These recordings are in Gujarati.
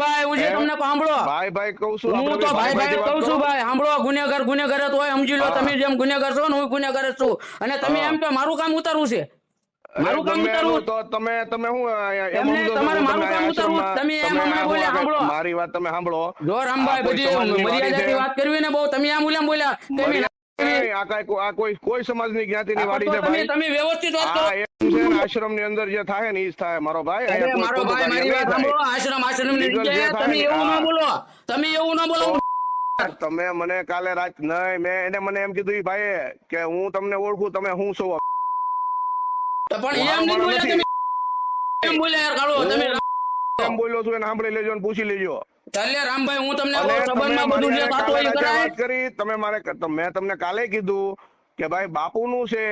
ભાઈ હું જે તમને સાંભળો. ભાઈ ભાઈ કહું છું હું તો ભાઈ ભાઈ કહું છું ભાઈ સાંભળો ગુનેગાર ગુનેગાર તો હોય સમજી લો તમે જેમ ગુનેગાર છો ને હું ગુનેગાર જ છું. અને તમે એમ કે મારું કામ ઉતારવું છે. મારું કામ ઉતારવું. તો તમે તમે હું એમ એમને તમારે મારું કામ ઉતારવું, તમે એમ તમે હમણાં બોલ્યા, સાંભળો. મારી વાત તમે સાંભળો. જો રામભાઈ બધી વાડી વાત કરવી ને બહુ તમે આમ ઉલ્યામ બોલ્યા કે આ કાંઈ કોઈ કોઈ સમાજની જ્ઞાતિની વાડી છે તમે ભાઈ? તમે વ્યવસ્થિત વાત કરો. આ એમ છે ને અંદર જે થાય ને એ જ થાય. મારો ભાઈ મારો ભાઈ મારી વાત સાંભળો. આશ્રમ આશ્રમની જગ્યાએ તમે એવું ના બોલો. તમે એવું ના બોલો. તમે મને કાલે રાત નહીં મેં એને મને એમ કીધું ભાઈ કે હું તમને ઓળખું તમે હું છો પણ એમ નહીં બોલ્યા તમે. એમ બોલ્યા યાર કાળો તમે એમ બોલ્યો છું એને સાંભળી લેજો ને પૂછી લેજો. ચાલે રામભાઈ હું તમને અને કહું, તમે સંબંધમાં બધું જે થતું હોય કરાય. વાત કરી તમે મારે મેં તમને કાલે કીધું કે ભાઈ બાપુનું છે.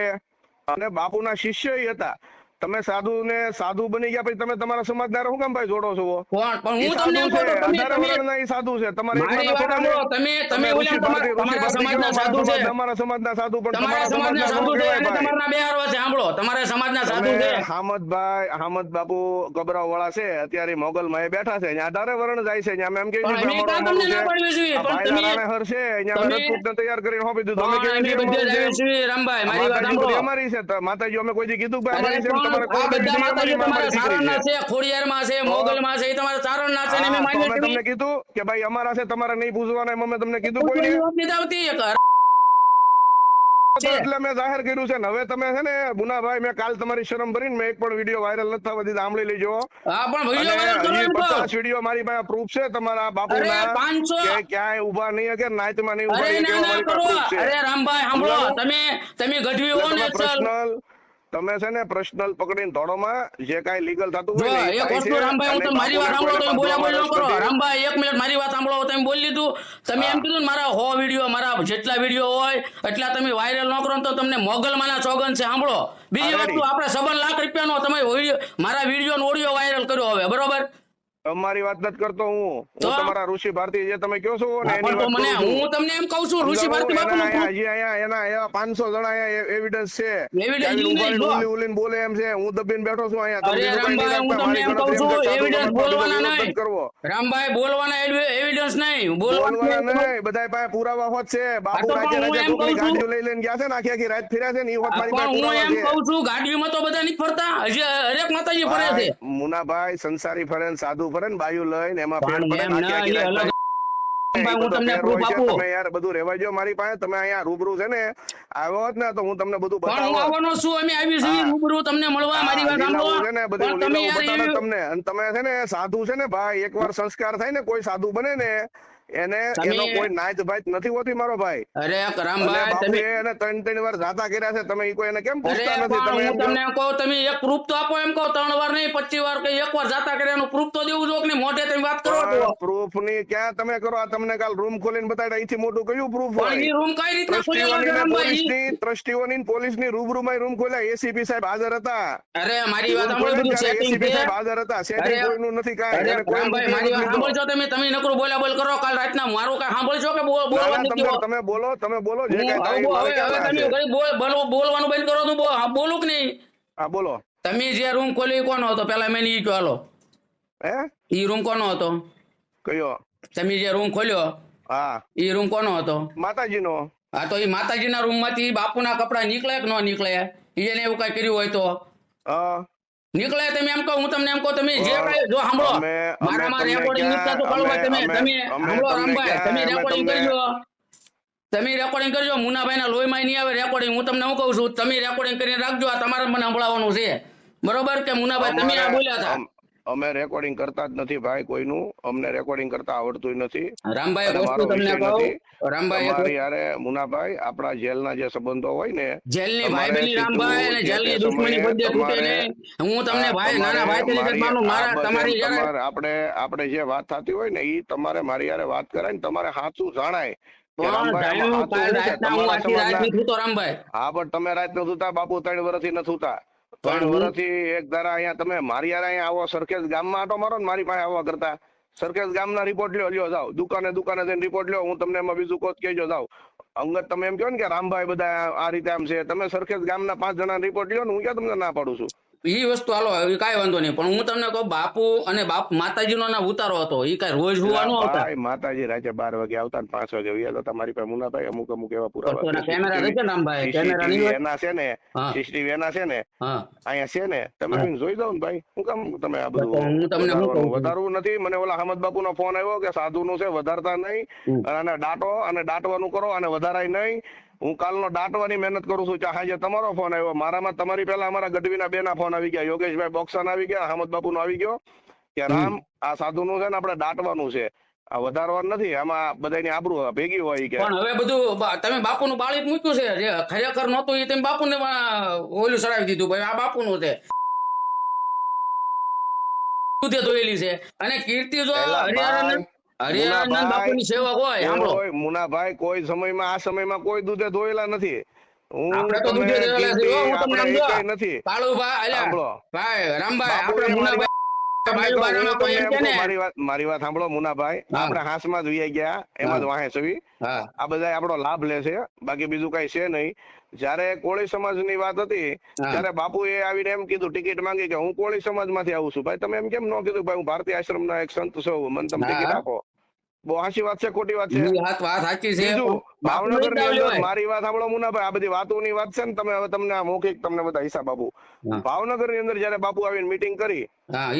અને બાપુના શિષ્ય હતા. તમે સાધુ ને સાધુ બની ગયા પછી તમે તમારા સમાજદાર શું કામ ભાઈ જોડો છો? કોણ? પણ હું તમને એમ સાધુ કહું છે તમે સાધુ તમારે મારી વાત સાંભળો, તમે તમે ઓલા તમારા સમાજ કહેવા સાધુ છે. પણ તમારા સમાજના સાધુ છે અને તમારના બે હારવા છે. સાંભળો. તમારા સમાજના સાધુ છે. હામદભાઈ હામદ બાપુ ગબરાવ વાળા છે. અત્યારે મોગલ માં બેઠા છે. અહીંયા અઢારે વરણ જાય છે. અહીંયા અમે તમને ના. જોઈએ? પણ તમે- હર અહીંયા તૈયાર કરીને હોપી દીધું. અમે બધે અમારું છે. રામભાઈ. મારી વાત સાંભળો. અમારી છે. તો માતાજી અમે કોઈ દી કીધું અમારી છે આ બધા માતાજી તમારા સારણના છે. છે ખોડિયારમાં છે મોગલમાં છે એ તમારા સારણના છે ને મેં માન્ય તમને કીધું કે ભાઈ અમારા છે તમારે નહીં પૂછવાના એમ અમે તમને કીધું કોઈ કોઈ આવતી એક એટલે મેં જાહેર કર્યું છે ને હવે તમે છે ને ગુનાભાઈ મેં કાલ તમારી શરમ ભરીને મેં એક પણ વીડિયો વાયરલ નથી થવા દીધા સાંભળી લેજો. પચાસ વીડિયો મારી પાસે પ્રૂફ છે તમારા 500 કે ક્યાંય ઊભા નહીં કે નાયતમાં નહીં ઊભા ના ના. અરે રામભાઈ સાંભળો તમે તમે ગઢવી હો ને પર્સનલ તમે છે ને પર્સનલ પકડીને દોડોમાં જે કાંઈ લીગલ થતું હોય એક વસ્તુ રામભાઈ હું તમે મારી વાત સાંભળો તમે બોલ્યા બોલ ન કરો રામભાઈ એક મિનિટ મારી વાત સાંભળો તમે બોલી લીધું તમે એમ કીધું ને મારા હો વીડિયો મારા જેટલા વીડિયો હોય એટલા તમે વાયરલ ન કરો ને તો તમને મોગલમાંના ચોગન છે સાંભળો. બીજી વસ્તુ આપણે સબન લાખ રૂપિયાનો તમે મારા વીડિયો ઓડિયો વાયરલ કર્યો હવે બરોબર? તમારી વાત નથી કરતો હું. હું તમારા ઋષિ ભારતી જે તમે કહો છો ને એની વાત મને હું તમને એમ કહું છું ઋષિ ભારતી બાપુ હજી અહીંયા એના એવા 500 જણા અહીંયા એવિડન્સ છે. જો. ઉલી ઉલીન બોલે એમ છે. હું દબીને બેઠો છું અહીંયા. અરે રામભાઈ હું તમને એમ કહું છું સાધુ એવિડન્સ બોલવાના નહીં. કરવો. રામભાઈ બોલવાના એવિડન્સ નહીં. બોલવાના નહીં. બધાય પાસે પુરાવા હોત છે. બાપુ રાજે રાજે કોકની ગાડીઓ લઈ લઈને ગયા છે ને આખી આખી રાત ફેર્યા છે ને એ હોત મારી પાસે હું એમ કહું છું ગાડીઓમાં તો બધા નથી ફરતા. હજી હરેક માતાજી ફરે છે. મુનાભાઈ સંસારી ફરે ને સાધુ ફરે ને બાયું લઈને એમાં ફેર પડે હું તમને. આપું. તમે યાર બધું રહેવા દ્યો મારી પાસે તમે અહીંયા રૂબરૂ છે ને આવ્યો હોત ને તો હું તમને બધું બતાવું હું આવવાનો છું અમે આવી છીએ રૂબરૂ તમને મળવા મારી વાત લીલાઓ છે ને સાંભળો તમે તમને અને છે ને સાધુ છે ને ભાઈ એકવાર સંસ્કાર થાય ને કોઈ સાધુ બને ને એને એનો કોઈ નાચ ભાઈ નથી હોતી મારો ભાઈ. અરે રામભાઈ તમે એને ત્રણ ત્રણ વાર જાતા કર્યા છે તમે કોઈ એને કેમ પૂછતા નથી? તમે હું. તમને કહું તમે એક પ્રૂફ તો આપો એમ કહો ત્રણ વાર નહીં પચીસ વાર કે એક વાર જાતા કર્યાનું પ્રૂફ તો દેવું જો કે મોઢે તમે વાત કરો છો પ્રૂફની ક્યાં તમે કરો? આ તમને કાલ રૂમ ખોલીને બતાડ્યા અહીંથી મોટું કયું પ્રૂફ હોય? એ રૂમ કઈ રીતના ખોલેલો છે ને રામભાઈ ટ્રસ્ટીઓની ને પોલીસની રૂબરૂમાં રૂમ ખોલ્યા એસીપી સાહેબ હાજર હતા. અરે મારી વાત સાંભળો બધું ત્યારે છે. હાજર હતા. સેટિંગ કોઈનું નથી કાંઈ અરે રામભાઈ મારી વાત સાંભળજો તમે તમે નકરું બોલા બોલ કરો કાલ રાતના મારું કઈ સાંભળજો કે બોલવા નથી તમે બોલો તમે બોલો જે હવે એ બોલવાનું બંધ કરો તો બોલું. કે નહીં? હા બોલો. તમે જે રૂમ ખોલ્યો કોનો હતો? પેલા મેં ઈ હાલો. હે? ઈ રૂમ કોનો હતો? કયો? તમે જે રૂમ ખોલ્યો હા. ઈ રૂમ કોનો હતો? માતાજીનો. હા તો ઈ માતાજીના રૂમમાંથી બાપુના કપડા નીકળે કે ન નીકળે? એને એવું કઈ કર્યું હોય તો? હા. નીકળે તમે એમ કહો હું તમને એમ કહો તમે જે કઈ જો સાંભળો. મારામાં રેકોર્ડિંગ ક્યાં- નીકળતું કાળુભાઈ તમે તમે સાંભળો રામભાઈ તમે રેકોર્ડિંગ કરજો. તમે રેકોર્ડિંગ કરજો મુનાભાઈ ના લોહીમાં નહીં આવે રેકોર્ડિંગ હું તમને હું કહું છું? તમે રેકોર્ડિંગ કરીને રાખજો આ તમારે મને સંભળાવવાનું છે. બરોબર? કે મુનાભાઈ તમે આ બોલ્યા હતા. અમ- રેકોર્ડિંગ કરતા જ નથી ભાઈ કોઈનું. અમને રેકોર્ડિંગ કરતા આવડતું નથી. રામભાઈ વસ્તુ તમને કહું? રામભાઈ યારે મુનાભાઈ આપણા જેલના જે સંબંધો હોય ને જેલની ભાઈબંધી રામભાઈ અને જેલની દુશ્મની બધે તૂટે ને હું તમને ભાઈ નાના ભાઈ તરીકે માનું મારા તમારી યારે આપણે આપણે જે વાત થતી હોય ને એ તમારે મારી યારે વાત કરાય ને તમારે સાચું જણાય હું સૂતો પણ તમે રાત નથી સુતા બાપુ ત્રણ વર્ષથી નથી ઉતા પણ વર્ષથી એક ધારા અહીંયા તમે મારી યાર અહીંયા આવો સરખેજ ગામમાં આટો મારો ને મારી પાસે આવવા કરતા. સરખેજ ગામના રિપોર્ટ લ્યો લ્યો જાઓ. દુકાને દુકાને જઈને રિપોર્ટ લ્યો હું તમને એમાં બીજું કોચ કહેજો જાઓ. અંગત તમે એમ કહો ને કે રામભાઈ બધા આ રીતે આમ છે. તમે સરખેજ ગામના પાંચ જણા રિપોર્ટ લ્યો ને હું ક્યાં તમને ના પાડું છું? ઈ વસ્તુ હાલો એ કાંઈ વાંધો નહીં. પણ હું તમને કહું બાપુ અને બાપ માતાજીનો ના ઉતારો હતો. એ કાંઈ રોજ હુવા આવતા. માતાજી રાતે બાર વાગે આવતા ને પાંચ વાગે. વ્યા જતા મારી પાસે મુનાભાઈ અમુક અમુક એવા પુરાવા. કેમેરા રહેશે ને ભાઈ? કેમેરા નહીં એના છે ને. સીસીટીવી એના છે ને અહીંયા છે ને તમે જોઈ દો ને ભાઈ. હું કામ તમે આ બધું હું તમને વધારવું નથી. મને ઓલા અહમદ બાપુ નો ફોન આવ્યો કે સાધુ નું છે વધારતા નહીં. અને ડાટો અને ડાટવાનું કરો અને વધારાય નહીં. હું કાલનો દાટવાની મહેનત કરું છું ચાહે તમારો ફોન આવ્યો. મારામાં તમારી પહેલા અમારા ગઢવીના બેના ફોન આવી ગયા. યોગેશભાઈ બોક્સન આવી ગયા અહમદ બાપુનો આવી ગયો. કે રામ આ સાધુનું છે ને આપણે દાટવાનું છે. આ વધારવાનું નથી આમાં બધાની આબરૂ ભેગી હોય કે. પણ હવે બધું તમે બાપુનું બાળક મૂક્યું છે જે ખરેખર નહોતું એ તમે બાપુને ઓલું ચડાવી દીધું. ભાઈ આ બાપુનું છે. ધોયેલી છે? અને કીર્તિ જો એલા બાપુની સેવક હોય સાંભળો. કોઈ મુનાભાઈ કોઈ સમયમાં આ સમયમાં કોઈ દૂધે ધોયેલા નથી. હું આપણે તો દૂધે ધોયેલા કીર્તિ, હું તમને સમજો. નથી. કાળુભાઈ અલ્યા ભાઈ રામભાઈ આપણે મારી મુનાભાઈ ને? વાત સાંભળો મુનાભાઈ. આપડે હાંસમાં જ વિયાઈ ગયા એમાં જ. વાહે છવી આ બધા આપણો લાભ લે છે બાકી બીજું કઈ છે નહીં. જયારે કોળી સમાજની વાત હતી ત્યારે ત્યારે બાપુએ આવીને એમ કીધું ટિકિટ માંગી કે હું કોળી સમાજમાંથી આવું છું. ભાઈ તમે એમ કેમ ન કીધું ભાઈ હું ભારતીય આશ્રમના એક સંત છું મને તમે ટિકિટ આપો. બહુ હાચી વાત છે ખોટી વાત છે. વાત વાત સાચી છે ભાવનગરની અંદર મારી વાત સાંભળો મુનાભાઈ આ બધી વાતોની વાત છે ને તમે હવે તમને આ મૌખિક તમને બધા હિસાબ આપું. ભાવનગરની અંદર જયારે બાપુ આવીને મીટિંગ કરી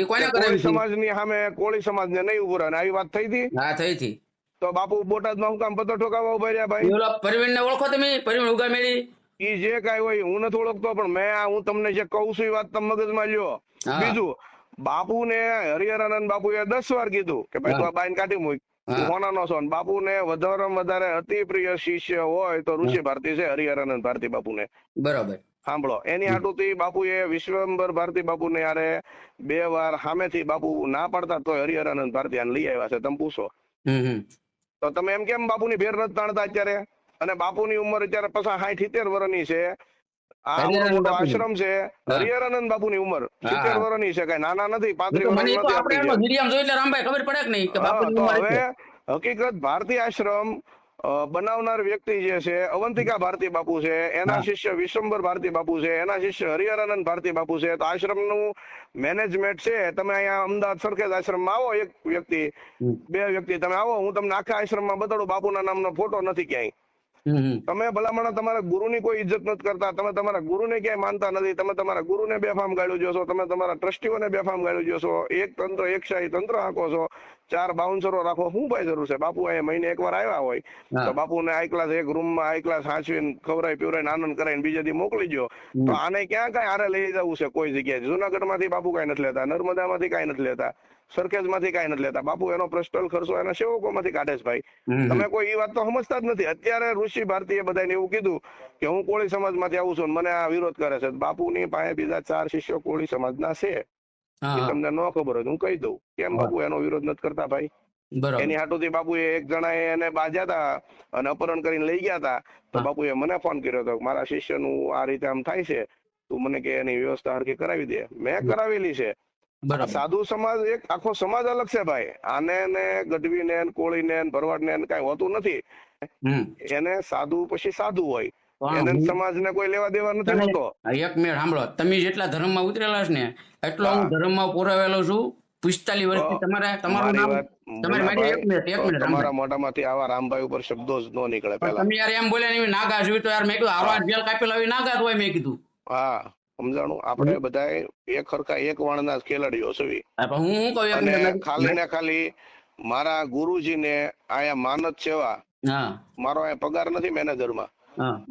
કોળી સમાજની સામે કોળી સમાજ ને નહીં ઉભું આવી વાત થઈ હતી? હા થઈ હતી. તો બાપુ બોટાદમાં હું કામ પતો ઠોકાવા ઊભા રહ્યા ભાઈ? ઓલો પરવીન ને ઓળખો તમે? પરવીન ઉગા મેળી? ઈ જે કાઈ હોય હું નથી ઓળખતો પણ મેં આ હું તમને જે કહું છું એ વાત તમે મગજમાં લ્યો. બીજું બાપુ ને હરિહરાનંદ એ દસ વાર કીધું કે ભાઈ તું આ બાઈન કાઢી મૂક. તું સોન બાપુને વધારેમાં વધારે અતિ પ્રિય શિષ્ય હોય તો ઋષિ ભારતી છે હરિહરાનંદ ભારતી બાપુને. બરાબર. સાંભળો એની હાટુથી બાપુએ વિશ્વંબર ભારતી બાપુને યારે બે વાર સામેથી બાપુ ના પાડતા તો હરિહરાનંદ ભારતી આને લઈ આવ્યા છે. તમે પૂછો. તો તમે એમ કેમ બાપુની ભેર નથી તાણતા અત્યારે? અને બાપુની ઉંમર અત્યારે પાછા સાઠ સિત્તેર વર્ષની છે. આશ્રમ છે. ઉંમર. સિત્તેર વર્ષની છે કઈ. નાના નથી પાંત્રીસ રામભાઈ ખબર પડે કે નહીં હવે હકીકત ભારતીય આશ્રમ બનાવનાર વ્યક્તિ જે છે અવંતિકા ભારતી બાપુ છે એના શિષ્ય વિશ્વંબર ભારતી બાપુ છે એના શિષ્ય હરિહરાનંદ ભારતી બાપુ છે. તો આશ્રમનું મેનેજમેન્ટ છે. તમે અહીંયા અમદાવાદ સરખેજ આશ્રમમાં આવો એક વ્યક્તિ બે વ્યક્તિ. તમે આવો હું તમને આખા આશ્રમમાં બતાડું. બાપુના નામનો ફોટો નથી ક્યાંય. તમે ભલામણ તમારા ગુરુની કોઈ ઇજ્જત નથી કરતા. તમે તમારા ગુરુને ક્યાંય માનતા નથી. તમે તમારા ગુરુને બેફામ ગાળ્યું જો છો તમે તમારા ટ્રસ્ટીઓને બેફામ ગાળ્યું જો છો એક તંત્ર એક શાહી તંત્ર હાંકો છો. ચાર બાઉન્સરો રાખો. શું ભાઈ જરૂર છે? બાપુ અહીંયા મહિને એકવાર આવ્યા હોય. તો બાપુને આઈ ક્લાસ એક રૂમમાં આઈ ક્લાસ હાંચવીને ખવરાઈ પીવડાવીને આનંદ કરાવીને બીજે દી મોકલી દો તો આને ક્યાં કાંઈ આરે લઈ જવું છે? કોઈ જગ્યાએ. જુનાગઢમાંથી બાપુ કાંઈ નથી લેતા. નર્મદા માંથી કાંઈ નથી લેતા. સરખેજમાંથી કાંઈ નથી લેતા. બાપુ એનો પર્સનલ ખર્ચો એના સેવકોમાંથી કાઢે છે ભાઈ. તમે કોઈ એ વાત તો સમજતા જ નથી. અત્યારે ઋષિ ભારતીએ બધાને એવું કીધું કે હું કોળી સમાજમાંથી આવું છું મને આ વિરોધ કરે છે. બાપુની પાસે બીજા ચાર શિષ્યો કોળી સમાજના છે. એ તમને ન ખબર હોય હું કહી દઉં. કેમ બાપુ એનો વિરોધ નથી કરતા ભાઈ? એની હાટુથી બાપુએ એક જણા એને બાજ્યા હતા અને અપહરણ કરીને લઈ ગયા હતા તો બાપુ એ મને ફોન કર્યો હતો મારા મારા શિષ્યનું આ રીતે આમ થાય છે. તું મને કે એની વ્યવસ્થા હરખી કરાવી દે. મેં કરાવેલી છે. સાધુ સમાજ એક આખો સમાજ અલગ છે ભાઈ. આને ને ગઢવીને ને કોળીને ને ભરવાડને કઈ હોતું નથી. એને સાધુ પછી સાધુ હોય. એને સમાજને કોઈ લેવા દેવા નથી હોતો એક મિનિટ સાંભળો. તમે જેટલા ધર્મમાં ઉતરેલા છે ને એટલો હું. ધર્મમાં પુરાવેલો છું. પિસ્તાલીસ વર્ષથી તમારે તમારું નામ તમારી મારી એક મિનિટ એક મિનિટ તમારા રામભાઈ. મોઢામાંથી આવા રામભાઈ ઉપર શબ્દો જ ન નીકળે પણ તમે યાર એમ બોલ્યા ને નાગા જોયું તો યાર મેં કીધું આવા જેલ કાપેલા એવી નાગા હોય મેં કીધું. હા. સમજાણું? આપણે બધાય એક હરખા એક વાણના ખેલાડીઓ છીએ. અને ખાલી ને ખાલી મારા ગુરુજીને અહીંયા માનદ સેવા મારો અહીંયા પગાર નથી મેનેજરમાં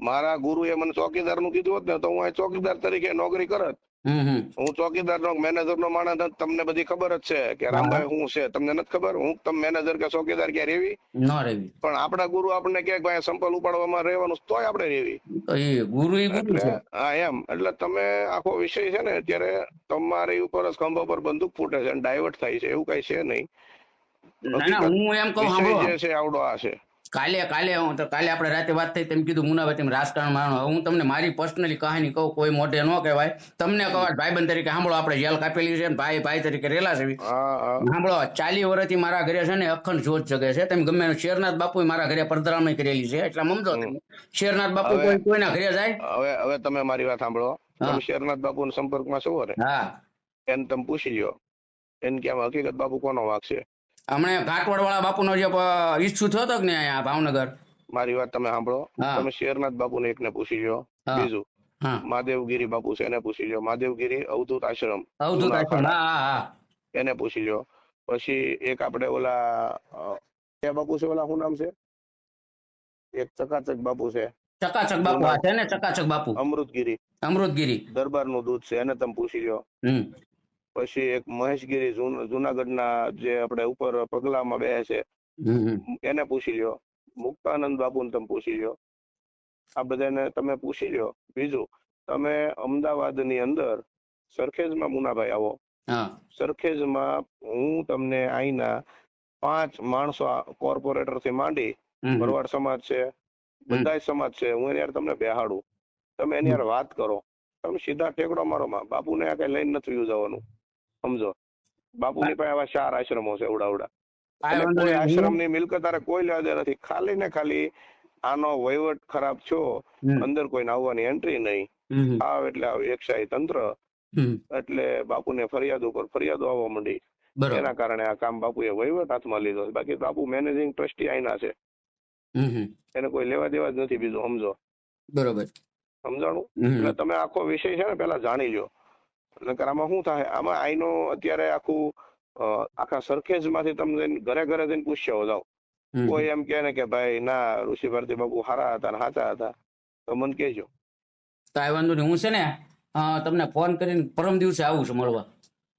મારા ગુરુએ મને ચોકીદારનું કીધું હોત ને તો હું ચોકીદાર તરીકે નોકરી કરત. હું ચોકીદાર નો મેનેજર નો માણસ તમને બધી ખબર જ છે કે રામભાઈ હું છે. તમને નથી ખબર? હું તમે મેનેજર કે ચોકીદાર ક્યાં રેવી? ન રેવી. પણ આપણા ગુરુ આપણને કે ભાઈ સંપલ ઉપાડવામાં રહેવાનું તોય આપણે રેવી. ગુરુ હા એમ. એટલે તમે આખો વિષય છે ને અત્યારે તમારી ઉપર ખંભા પર બંદૂક ફૂટે છે અને ડાયવર્ટ થાય છે એવું કઈ છે નહીં. હું એમ કહું જે છે આવડો આ છે. કાલે કાલે હું તો કાલે આપણે રાતે વાત થઈ તેમ કીધું મુનાભાઈ તેમ રાજકારણ માણો. હું તમને મારી પર્સનલી કહાની કહું કોઈ મોઢે ન કહેવાય. તમને કહો ભાઈબંધ તરીકે સાંભળો આપણે જેલ કાપેલી છે ભાઈ ભાઈ તરીકે રેલા છે. સાંભળો ચાલી વર્ષથી મારા ઘરે છે ને અખંડ જોત જગે છે. તમે ગમે શેરનાથ બાપુ મારા ઘરે પધરામણી કરેલી છે. એટલે સમજો શેરનાથ બાપુ કોઈ કોઈના ઘરે જાય? હવે હવે તમે મારી વાત સાંભળો. તમે શેરનાથ બાપુ સંપર્કમાં છો ને? હા. એને તમે પૂછી લ્યો. એને કે હકીકત બાપુ કોનો વાંક છે? હમણે ઘાટવડ વાળા બાપુનો જે ઈચ્છુ થયો હતો કે નહીં અહીંયા ભાવનગર? મારી વાત તમે સાંભળો. તમે શેરનાથ બાપુને એકને પૂછી જો બીજું. મહાદેવગીરી બાપુ છે એને પૂછી લ્યો. મહાદેવગીરી અવધૂત આશ્રમ. અવધૂત આશ્રમ. એને પૂછી જો પછી એક આપણે ઓલા કયા બાપુ છે ઓલા શું નામ છે? એક ચકાચક બાપુ છે. ચકાચક બાપુ. છે ને ચકાચક બાપુ. અમૃતગીરી. અમૃતગીરી. દરબારનું દૂધ છે એને તમે પૂછી હમ. પછી એક મહેશગીરી જુનાગઢના જે આપણે ઉપર પગલામાં બે છે. એને પૂછી લ્યો. મુક્તાનંદ બાપુને તમે પૂછી લ્યો. આ બધાને તમે પૂછી લ્યો. બીજું તમે અમદાવાદની અંદર સરખેજમાં મુનાભાઈ આવો. સરખેજમાં હું તમને અહીંના પાંચ માણસો કોર્પોરેટરથી માંડી. ભરવાડ સમાજ છે બધાય સમાજ છે હું એની યાર તમને બેહાડું. તમે એની યાર વાત કરો. તમે સીધા ટેકડો મારો બાપુને આ કઈ લઈને નથી જવાનું સમજો? બાપુની પાસે આવા ચાર આશ્રમો છે ઉડા ઉડા. કોઈ. આશ્રમની મિલકત તારે કોઈ લેવા નથી. ખાલી ને ખાલી આનો વહીવટ ખરાબ છો અંદર કોઈને આવવાની એન્ટ્રી નહીં. આવ એટલે આવ એકશાહી તંત્ર. એટલે બાપુને ફરિયાદ ઉપર ફરિયાદો આવવા માંડી. એના કારણે આ કામ બાપુએ વહીવટ હાથમાં લીધો બાકી બાપુ મેનેજિંગ ટ્રસ્ટી આઈના છે. એને કોઈ લેવા દેવા જ નથી બીજું સમજો? બરોબર. સમજાણું? એટલે તમે આખો વિષય છે ને પેલા જાણી લો નકર આમાં શું થાય? આમાં આઈનો અત્યારે આખું આખા સરખેજમાંથી તમને ઘરે ઘરે જઈને પૂછ્યો જાઓ કોઈ એમ કે ને કે ભાઈ ના ઋષિ ભારતી બાપુ સારા હતા ને સાચા હતા. તો મને કહેજો. કાંઈ વાંધો નહીં. હું છે ને તમને ફોન કરીને પરમ દિવસે આવું છું મળવા.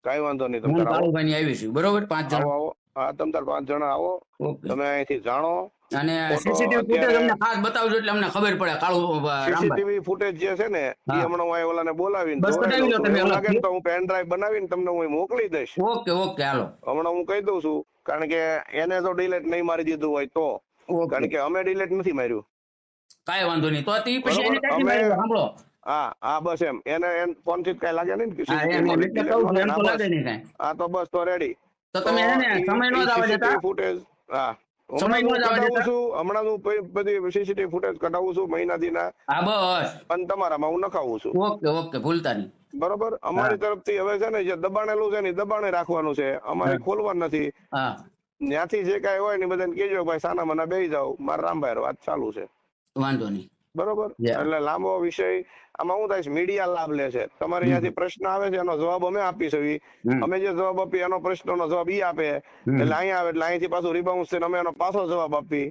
કાંઈ વાંધો નહીં તમે કાળુભાઈ આવી. છું બરોબર? પાંચ જણ. આવો. હા તમે તાર પાંચ જણા આવો. તમે અહીંથી જાણો. અને સીસીટીવી ફૂટેજ અમને ખાસ બતાવજો એટલે અમને ખબર પડે. કાળું સીસીટીવી ફૂટેજ જે છે ને એ હમણાં હું ઓલાને બોલાવીને બસ બતાવી છું. તમે લાગે તો હું પેન ડ્રાઈવ બનાવીને તમને હું મોકલી દઈશ. Okay okay hello. હમણાં હું કહી દઉં છું કારણ કે એને તો ડિલેટ નહીં મારી દીધું હોય તો. કારણ કે અમે ડિલેટ નથી માર્યું. કાંઈ વાંધો નહીં. તો તે પછી એને? સાંભળો. હા હા બસ એમ. એને એમ ફોનથી કઈ લાગે નહીં હા તો બસ તો રેડી તો તમે ને સમય નો જ દેતા? ફૂટેજ હા. સમય નો જ આવવા કઢાવું દેતા? છું હમણાં હું બધી સીસીટીવી ફૂટેજ કઢાવું છું મહિનાથી ના હા બસ. અને તમારામાં હું નખાવું છું. ઓકે ઓકે ભૂલતા નહીં. બરોબર? અમારી તરફથી હવે છે ને જે દબાણેલું છે ને દબાણે રાખવાનું છે. અમારે ખોલવાનું નથી. ત્યાંથી જે કાંઈ હોય ને બધાને કહેજો ભાઈ સાના મના બેસી જાવ મારા રામભાઈ વાત ચાલુ છે. વાંધો નહીં. બરોબર? એટલે લાંબો વિષય. આમાં શું થાય છે મીડિયા લાભ લે છે. તમારે અહીંયાથી પ્રશ્ન આવે છે એનો જવાબ અમે આપી શકીએ. અમે જે જવાબ આપીએ એનો પ્રશ્નનો જવાબ ઈ આપે. એટલે અહીંયા આવે એટલે અહીંથી પાછું રિબાઉન્સ થઈને અમે એનો પાછો જવાબ આપી.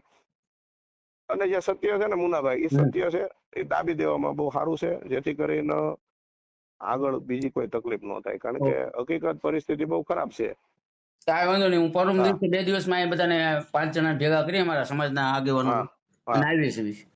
અને જે સત્ય છે ને મુનાભાઈ એ સત્ય છે એ દાબી દેવામાં બહુ સારું છે જેથી કરીને આગળ બીજી કોઈ તકલીફ ન થાય. કારણ કે હકીકત પરિસ્થિતિ બહુ ખરાબ છે. કાંઈ વાંધો નહીં હું પરમ દિવસે બે દિવસમાં એ બધાને પાંચ જણા ભેગા કરી અમારા સમાજના આગેવાનો આવીએ છીએ